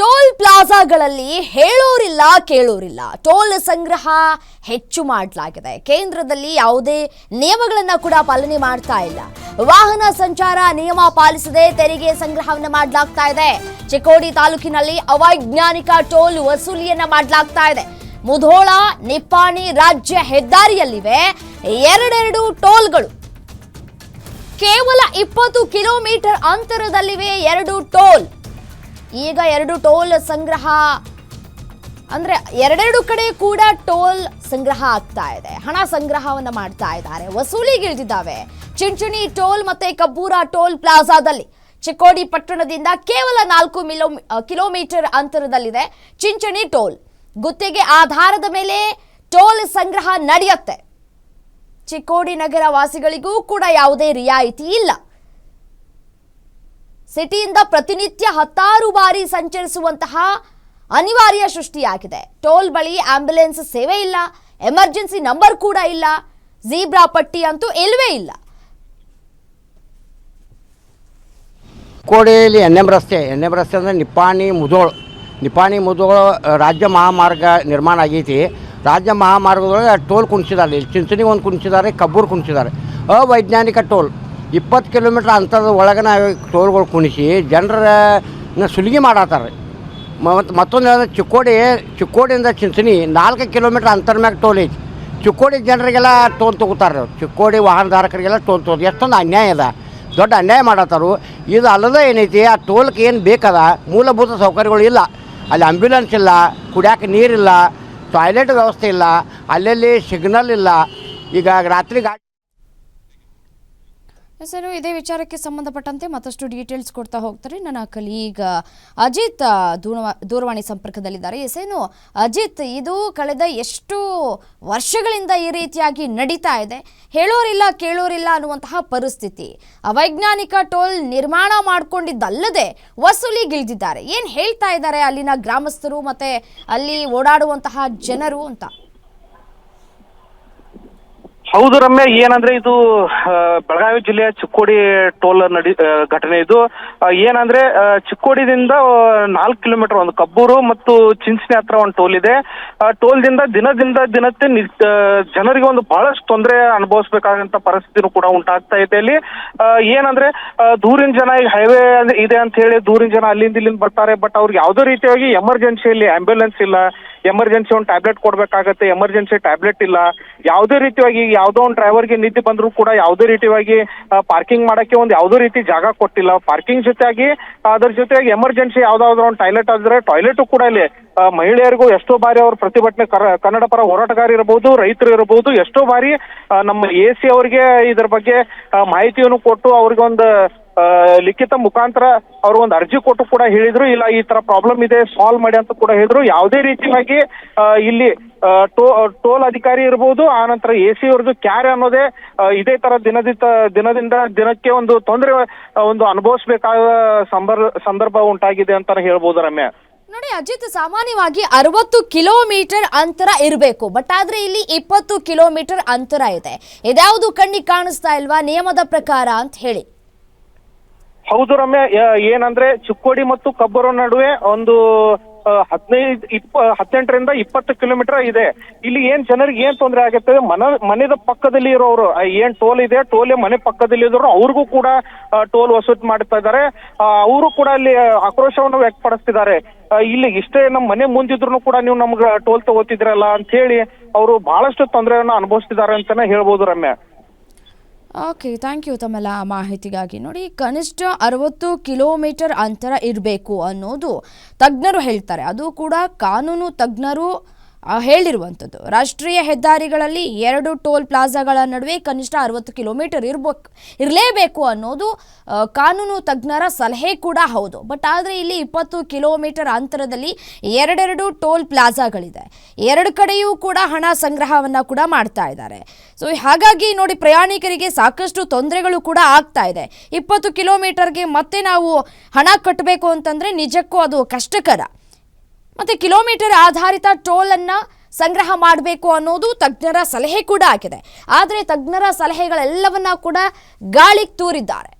Toll ಪ್ಲಾಜಾಗಳಲ್ಲಿ ಹೇಳೋರಿಲ್ಲ, ಕೇಳೋರಿಲ್ಲ. Toll ಸಂಗ್ರಹ ಹೆಚ್ಚು ಮಾಡಲಾಗಿದೆ. ಕೇಂದ್ರದಲ್ಲಿ ಯಾವುದೇ ನಿಯಮಗಳನ್ನು ಕೂಡ ಪಾಲನೆ ಮಾಡ್ತಾ ಇಲ್ಲ. ವಾಹನ ಸಂಚಾರ ನಿಯಮ ಪಾಲಿಸದೆ ತೆರಿಗೆ ಸಂಗ್ರಹವನ್ನು ಮಾಡಲಾಗ್ತಾ ಇದೆ. ಚಿಕ್ಕೋಡಿ ತಾಲೂಕಿನಲ್ಲಿ ಅವೈಜ್ಞಾನಿಕ ಟೋಲ್ ವಸೂಲಿಯನ್ನ ಮಾಡಲಾಗ್ತಾ ಇದೆ. ಮುಧೋಳ, ನಿಪ್ಪಾಣಿ ರಾಜ್ಯ ಹೆದ್ದಾರಿಯಲ್ಲಿವೆ. ಎರಡೆರಡು ಟೋಲ್ಗಳು ಕೇವಲ ಇಪ್ಪತ್ತು ಕಿಲೋಮೀಟರ್ ಅಂತರದಲ್ಲಿವೆ. ಎರಡು ಟೋಲ್ ಈಗ ಎರಡು ಟೋಲ್ ಸಂಗ್ರಹ. ಅಂದ್ರೆ ಎರಡೆರಡು ಕಡೆ ಕೂಡ ಟೋಲ್ ಸಂಗ್ರಹ ಆಗ್ತಾ ಇದೆ. ಹಣ ಸಂಗ್ರಹವನ್ನು ಮಾಡ್ತಾ ಇದ್ದಾರೆ. ವಸೂಲಿಗಿಳಿದಿದ್ದಾವೆ. ಚಿಂಚಣಿ ಟೋಲ್ ಮತ್ತೆ ಕಬ್ಬೂರ ಟೋಲ್ ಪ್ಲಾಜಾದಲ್ಲಿ. ಚಿಕ್ಕೋಡಿ ಪಟ್ಟಣದಿಂದ ಕೇವಲ ನಾಲ್ಕು ಮಿಲೋ, ಕಿಲೋಮೀಟರ್ ಅಂತರದಲ್ಲಿದೆ ಚಿಂಚಣಿ ಟೋಲ್. ಗುತ್ತಿಗೆ ಆಧಾರದ ಮೇಲೆ ಟೋಲ್ ಸಂಗ್ರಹ ನಡೆಯುತ್ತೆ. ಚಿಕ್ಕೋಡಿ ನಗರ ವಾಸಿಗಳಿಗೂ ಕೂಡ ಯಾವುದೇ ರಿಯಾಯಿತಿ ಇಲ್ಲ. ಸಿಟಿಯಿಂದ ಪ್ರತಿನಿತ್ಯ ಹತ್ತಾರು ಬಾರಿ ಸಂಚರಿಸುವಂತಹ ಅನಿವಾರ್ಯ ಸೃಷ್ಟಿಯಾಗಿದೆ. ಟೋಲ್ ಬಳಿ ಆಂಬ್ಯುಲೆನ್ಸ್ ಸೇವೆ ಇಲ್ಲ, ಎಮರ್ಜೆನ್ಸಿ ನಂಬರ್ ಕೂಡ ಇಲ್ಲ ಜೀಬ್ರಾ ಪಟ್ಟಿ ಅಂತೂ ಇಲ್ಲವೇ ಇಲ್ಲ. ಕೋಡಿಯಲ್ಲಿ ಎನ್ ಎಂ ರಸ್ತೆ ಎನ್ ಎಂ ರಸ್ತೆ ಅಂದರೆ ನಿಪ್ಪಾಣಿ ಮುದೋಳು ನಿಪ್ಪಾಣಿ ಮುದೋಳು ರಾಜ್ಯ ಮಹಾಮಾರ್ಗ ನಿರ್ಮಾಣ ಆಗೈತಿ. ರಾಜ್ಯ ಮಹಾಮಾರ್ಗದೊಳಗೆ ಟೋಲ್ ಕುಣಿಸಿದ್ದಾರೆ ಚಿಂಚಣಿಗೆ ಒಂದು ಕುಣಿಸಿದ್ದಾರೆ, ಕಬ್ಬೂರು ಕುಣಿಸಿದ್ದಾರೆ. ಅವೈಜ್ಞಾನಿಕ ಟೋಲ್. ಇಪ್ಪತ್ತು ಕಿಲೋಮೀಟ್ರ್ ಅಂತರದ ಒಳಗನ ಟೋಲ್ಗಳು ಕುಣಿಸಿ ಜನರ ಸುಲಿಗೆ ಮಾಡತ್ತಾರೆ. ಮತ್ತು ಮತ್ತೊಂದು ಹೇಳಿದ್ರೆ ಚಿಕ್ಕೋಡಿ, ಚಿಕ್ಕೋಡಿಯಿಂದ ಚಿಂತನಿ ನಾಲ್ಕು ಕಿಲೋಮೀಟ್ರ್ ಅಂತರ ಮ್ಯಾಗ ಟೋಲ್ ಐತಿ. ಚಿಕ್ಕೋಡಿ ಜನರಿಗೆಲ್ಲ ಟೋಲ್ ತೊಗೋತಾರೆ ಚಿಕ್ಕೋಡಿ ವಾಹನಧಾರಕರಿಗೆಲ್ಲ ಟೋಲ್ ತೊಗೋದು ಎಷ್ಟೊಂದು ಅನ್ಯಾಯ ಅದ. ದೊಡ್ಡ ಅನ್ಯಾಯ ಮಾಡತ್ತಾರು ಇದು ಅಲ್ಲದೆ ಏನೈತಿ, ಆ ಟೋಲ್ಗೆ ಏನು ಬೇಕದ ಮೂಲಭೂತ ಸೌಕರ್ಯಗಳು ಇಲ್ಲ. ಅಲ್ಲಿ ಆಂಬ್ಯುಲೆನ್ಸ್ ಇಲ್ಲ, ಕುಡಿಯೋಕೆ ನೀರಿಲ್ಲ, ಟಾಯ್ಲೆಟ್ ವ್ಯವಸ್ಥೆ ಇಲ್ಲ, ಅಲ್ಲಲ್ಲಿ ಸಿಗ್ನಲ್ ಇಲ್ಲ. ಈಗ ರಾತ್ರಿ ಸರ್ ಇದೇ ವಿಚಾರಕ್ಕೆ ಸಂಬಂಧಪಟ್ಟಂತೆ ಮತ್ತಷ್ಟು ಡೀಟೇಲ್ಸ್ ಕೊಡ್ತಾ ಹೋಗ್ತಾರೆ ನನ್ನ ಕಲೀಗ ಅಜಿತ್ ದೂರವಾ, ದೂರವಾಣಿ ಸಂಪರ್ಕದಲ್ಲಿದ್ದಾರೆ. ಎಸ್ ಏನು, ಅಜಿತ್, ಇದು ಕಳೆದ ಎಷ್ಟು ವರ್ಷಗಳಿಂದ ಈ ರೀತಿಯಾಗಿ ನಡೀತಾ ಇದೆ? ಹೇಳೋರಿಲ್ಲ, ಕೇಳೋರಿಲ್ಲ ಅನ್ನುವಂತಹ ಪರಿಸ್ಥಿತಿ. ಅವೈಜ್ಞಾನಿಕ ಟೋಲ್ ನಿರ್ಮಾಣ ಮಾಡಿಕೊಂಡಿದ್ದಲ್ಲದೆ ವಸೂಲಿಗಿಳಿದಿದ್ದಾರೆ ಏನು ಹೇಳ್ತಾ ಇದ್ದಾರೆ ಅಲ್ಲಿನ ಗ್ರಾಮಸ್ಥರು ಮತ್ತು ಅಲ್ಲಿ ಓಡಾಡುವಂತಹ ಜನರು ಅಂತ? ಹೌದು ರಮ್ಯ, ಏನಂದ್ರೆ ಇದು ಬೆಳಗಾವಿ ಜಿಲ್ಲೆಯ ಚಿಕ್ಕೋಡಿ ಟೋಲ್ ನಡಿ ಘಟನೆ ಇದು. ಏನಂದ್ರೆ ಚಿಕ್ಕೋಡಿದಿಂದ ನಾಲ್ಕು ಕಿಲೋಮೀಟರ್ ಒಂದು ಕಬ್ಬೂರು ಮತ್ತು ಚಿಂಚಿನ ಹತ್ರ ಒಂದು ಟೋಲ್ ಇದೆ. ಟೋಲ್ದಿಂದ ದಿನದಿಂದ ದಿನಕ್ಕೆ ಜನರಿಗೆ ಒಂದು ಬಹಳಷ್ಟು ತೊಂದರೆ ಅನುಭವಿಸಬೇಕಾದಂತ ಪರಿಸ್ಥಿತಿನೂ ಕೂಡ ಉಂಟಾಗ್ತಾ ಇದೆ ಅಲ್ಲಿ. ಏನಂದ್ರೆ ದೂರಿನ ಜನ ಈಗ ಹೈವೇ ಇದೆ ಅಂತ ಹೇಳಿ ದೂರಿನ ಜನ ಅಲ್ಲಿಂದ ಇಲ್ಲಿಂದ ಬರ್ತಾರೆ. ಬಟ್ ಅವ್ರಿಗೆ ಯಾವುದೇ ರೀತಿಯಾಗಿ ಎಮರ್ಜೆನ್ಸಿಯಲ್ಲಿ ಆಂಬ್ಯುಲೆನ್ಸ್ ಇಲ್ಲ. ಎಮರ್ಜೆನ್ಸಿ ಒಂದು ಟ್ಯಾಬ್ಲೆಟ್ ಕೊಡ್ಬೇಕಾಗತ್ತೆ, ಎಮರ್ಜೆನ್ಸಿ ಟ್ಯಾಬ್ಲೆಟ್ ಇಲ್ಲ. ಯಾವುದೇ ರೀತಿಯಾಗಿ ಯಾವುದೋ ಒಂದು ಡ್ರೈವರ್ಗೆ ನಿದ್ದೆ ಬಂದರೂ ಕೂಡ ಯಾವುದೇ ರೀತಿಯಾಗಿ ಪಾರ್ಕಿಂಗ್ ಮಾಡಕ್ಕೆ ಒಂದು ಯಾವುದೇ ರೀತಿ ಜಾಗ ಕೊಟ್ಟಿಲ್ಲ. ಪಾರ್ಕಿಂಗ್ ಜೊತೆಯಾಗಿ, ಅದ್ರ ಜೊತೆಯಾಗಿ ಎಮರ್ಜೆನ್ಸಿ ಯಾವುದಾದ್ರು ಒಂದು ಟಾಯ್ಲೆಟ್ ಆದ್ರೆ ಟಾಯ್ಲೆಟ್ ಕೂಡ ಇಲ್ಲಿ ಮಹಿಳೆಯರಿಗೂ ಎಷ್ಟೋ ಬಾರಿ ಅವರು ಪ್ರತಿಭಟನೆ ಕನ್ನಡ ಪರ ಹೋರಾಟಗಾರ ಇರಬಹುದು ರೈತರು ಇರಬಹುದು ಎಷ್ಟೋ ಬಾರಿ ನಮ್ಮ ಎ ಸಿ ಅವರಿಗೆ ಇದ್ರ ಬಗ್ಗೆ ಮಾಹಿತಿಯನ್ನು ಕೊಟ್ಟು ಅವ್ರಿಗೆ ಒಂದು ಲಿಖಿತ ಮುಖಾಂತರ ಅವರು ಒಂದು ಅರ್ಜಿ ಕೊಟ್ಟು ಕೂಡ ಹೇಳಿದ್ರು. ಇಲ್ಲ, ಈ ತರ ಪ್ರಾಬ್ಲಮ್ ಇದೆ ಸಾಲ್ವ್ ಮಾಡಿ ಅಂತ ಕೂಡ ಹೇಳಿದ್ರು. ಯಾವುದೇ ರೀತಿಯಾಗಿ ಇಲ್ಲಿ ಟೋ, ಟೋಲ್ ಅಧಿಕಾರಿ ಇರ್ಬೋದು, ಆ ನಂತರ ಎ ಸಿ ಅವ್ರದ್ದು ಕ್ಯಾರ್ ಅನ್ನೋದೇ ಇದೇ ತರ ದಿನದಿಂದ ದಿನದಿಂದ ದಿನಕ್ಕೆ ಒಂದು ತೊಂದರೆ ಒಂದು ಅನುಭವಿಸಬೇಕಾದ ಸಂದರ್ಭ ಉಂಟಾಗಿದೆ ಅಂತ ಹೇಳ್ಬೋದು ರಮ್ಯ. ನೋಡಿ ಅಜಿತ್, ಸಾಮಾನ್ಯವಾಗಿ ಅರವತ್ತು ಕಿಲೋಮೀಟರ್ ಅಂತರ ಇರಬೇಕು. ಬಟ್ ಆದ್ರೆ ಇಲ್ಲಿ ಇಪ್ಪತ್ತು ಕಿಲೋಮೀಟರ್ ಅಂತರ ಇದೆ. ಇದ್ಯಾವುದು ಕಣ್ಣಿಗೆ ಕಾಣಿಸ್ತಾ ಇಲ್ವಾ ನಿಯಮದ ಪ್ರಕಾರ ಅಂತ ಹೇಳಿ. ಹೌದು ರಮ್ಯ ಏನಂದ್ರೆ ಚಿಕ್ಕೋಡಿ ಮತ್ತು ಕಬ್ಬರ ನಡುವೆ ಒಂದು ಹದಿನೈದು, ಇಪ್ಪ, ಹದಿನೆಂಟರಿಂದ ಇಪ್ಪತ್ತು ಕಿಲೋಮೀಟರ್ ಇದೆ. ಇಲ್ಲಿ ಏನ್ ಜನರಿಗೆ ಏನ್ ತೊಂದರೆ ಆಗುತ್ತೆ? ಮನ, ಮನೆದ ಪಕ್ಕದಲ್ಲಿ ಇರೋರು ಏನ್ ಟೋಲ್ ಇದೆ, ಟೋಲ್ ಮನೆ ಪಕ್ಕದಲ್ಲಿ ಇದ್ರು ಅವ್ರಿಗೂ ಕೂಡ ಟೋಲ್ ವಸೂಲಿ ಮಾಡ್ತಾ ಇದ್ದಾರೆ. ಅವರು ಕೂಡ ಅಲ್ಲಿ ಆಕ್ರೋಶವನ್ನು ವ್ಯಕ್ತಪಡಿಸ್ತಿದ್ದಾರೆ. ಇಲ್ಲಿ ಇಷ್ಟೇ ನಮ್ಮ ಮನೆ ಮುಂದಿದ್ರು ಕೂಡ ನೀವು ನಮ್ಗೆ ಟೋಲ್ ತಗೋತಿದ್ರಲ್ಲ ಅಂತ ಹೇಳಿ, ಅವರು ಬಹಳಷ್ಟು ತೊಂದರೆಯನ್ನು ಅನುಭವಿಸ್ತಿದ್ದಾರೆ ಅಂತಾನೆ ಹೇಳ್ಬೋದು ರಮ್ಯ. ಓಕೆ ಥ್ಯಾಂಕ್ ಯು ತಮ್ಮೆಲ್ಲ ಮಾಹಿತಿಗಾಗಿ. ನೋಡಿ, ಕನಿಷ್ಠ ಅರವತ್ತು ಕಿಲೋಮೀಟರ್ ಅಂತರ ಇರಬೇಕು ಅನ್ನೋದು ತಜ್ಞರು ಹೇಳ್ತಾರೆ. ಅದು ಕೂಡ ಕಾನೂನು ತಜ್ಞರು ಹೇಳಿರುವಂಥದ್ದು. ರಾಷ್ಟ್ರೀಯ ಹೆದ್ದಾರಿಗಳಲ್ಲಿ ಎರಡು ಟೋಲ್ ಪ್ಲಾಜಾಗಳ ನಡುವೆ ಕನಿಷ್ಠ ಅರವತ್ತು ಕಿಲೋಮೀಟರ್ ಇರಬೇಕು ಇರಲೇಬೇಕು ಅನ್ನೋದು ಕಾನೂನು ತಜ್ಞರ ಸಲಹೆ ಕೂಡ ಹೌದು. ಬಟ್ ಆದರೆ ಇಲ್ಲಿ ಇಪ್ಪತ್ತು ಕಿಲೋಮೀಟರ್ ಅಂತರದಲ್ಲಿ ಎರಡೆರಡು ಟೋಲ್ ಪ್ಲಾಜಾಗಳಿದೆ. ಎರಡು ಕಡೆಯೂ ಕೂಡ ಹಣ ಸಂಗ್ರಹವನ್ನು ಕೂಡ ಮಾಡ್ತಾ ಇದ್ದಾರೆ. ಸೊ ಹಾಗಾಗಿ ನೋಡಿ ಪ್ರಯಾಣಿಕರಿಗೆ ಸಾಕಷ್ಟು ತೊಂದರೆಗಳು ಕೂಡ ಆಗ್ತಾ ಇದೆ. ಇಪ್ಪತ್ತು ಕಿಲೋಮೀಟರ್ಗೆ ಮತ್ತೆ ನಾವು ಹಣ ಕಟ್ಟಬೇಕು ಅಂತಂದರೆ ನಿಜಕ್ಕೂ ಅದು ಕಷ್ಟಕರ. ಮತ್ತು ಕಿಲೋಮೀಟರ್ ಆಧಾರಿತ ಟೋಲ್ ಅನ್ನ ಸಂಗ್ರಹ ಮಾಡಬೇಕು ಅನ್ನೋದು ತಜ್ಞರ ಸಲಹೆ ಕೂಡ ಆಗಿದೆ. ಆದರೆ ತಜ್ಞರ ಸಲಹೆಗಳೆಲ್ಲವನ್ನ ಕೂಡ ಗಾಳಿಗೆ ತೂರಿದ್ದಾರೆ.